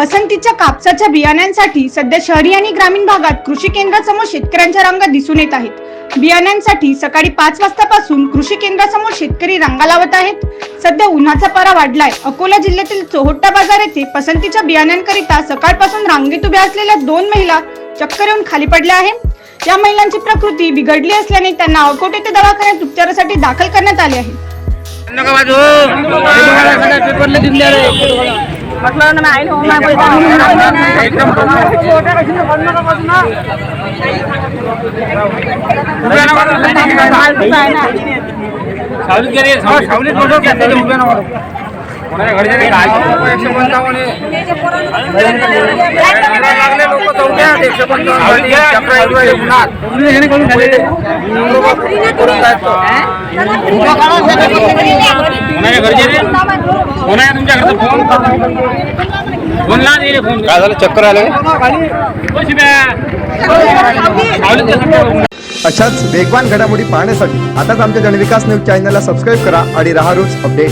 पसंतीच्या कापसाच्या बियाण्यांसाठी सध्या शहरी आणि ग्रामीण भागात कृषी केंद्रासमोर शेतकऱ्यांच्या रांगा दिसून येत आहेत. बियाण्यांसाठी सकाळी पाच वाजतापासून कृषी केंद्रासमोर शेतकरी रांगा लावत आहेत. सध्या उन्हाचा पारा वाढलाय. अकोला जिल्ह्यातील चोहट्टा बाजार येथे पसंतीच्या बियाण्यांकरिता सकाळपासून रांगेत उभ्या असलेल्या दोन महिला चक्कर येऊन खाली पडल्या आहे या महिलांची प्रकृती बिघडली असल्याने त्यांना अकोट येथे दवाखान्यात उपचारासाठी दाखल करण्यात आले आहे. మసలో ఆయన सवलत करिए सवलत बोलो कैसे रुपये ना उन्होंने घर जाने का एकशे पंचावन्न लागले लोक चौथ्यात एकशे पंचावन्न उन्हात उन्हाने गरजेने गेले कोणाच्या तुमच्या घरचा फोन फोन ला दे रे फोन. काय झालं? चक्कर आलं. अशाच वेगवान घडामोडी पाहण्यासाठी आताच आमच्या जनविकास न्यूज चॅनलला सबस्क्राईब करा आणि राहा रोज अपडेट.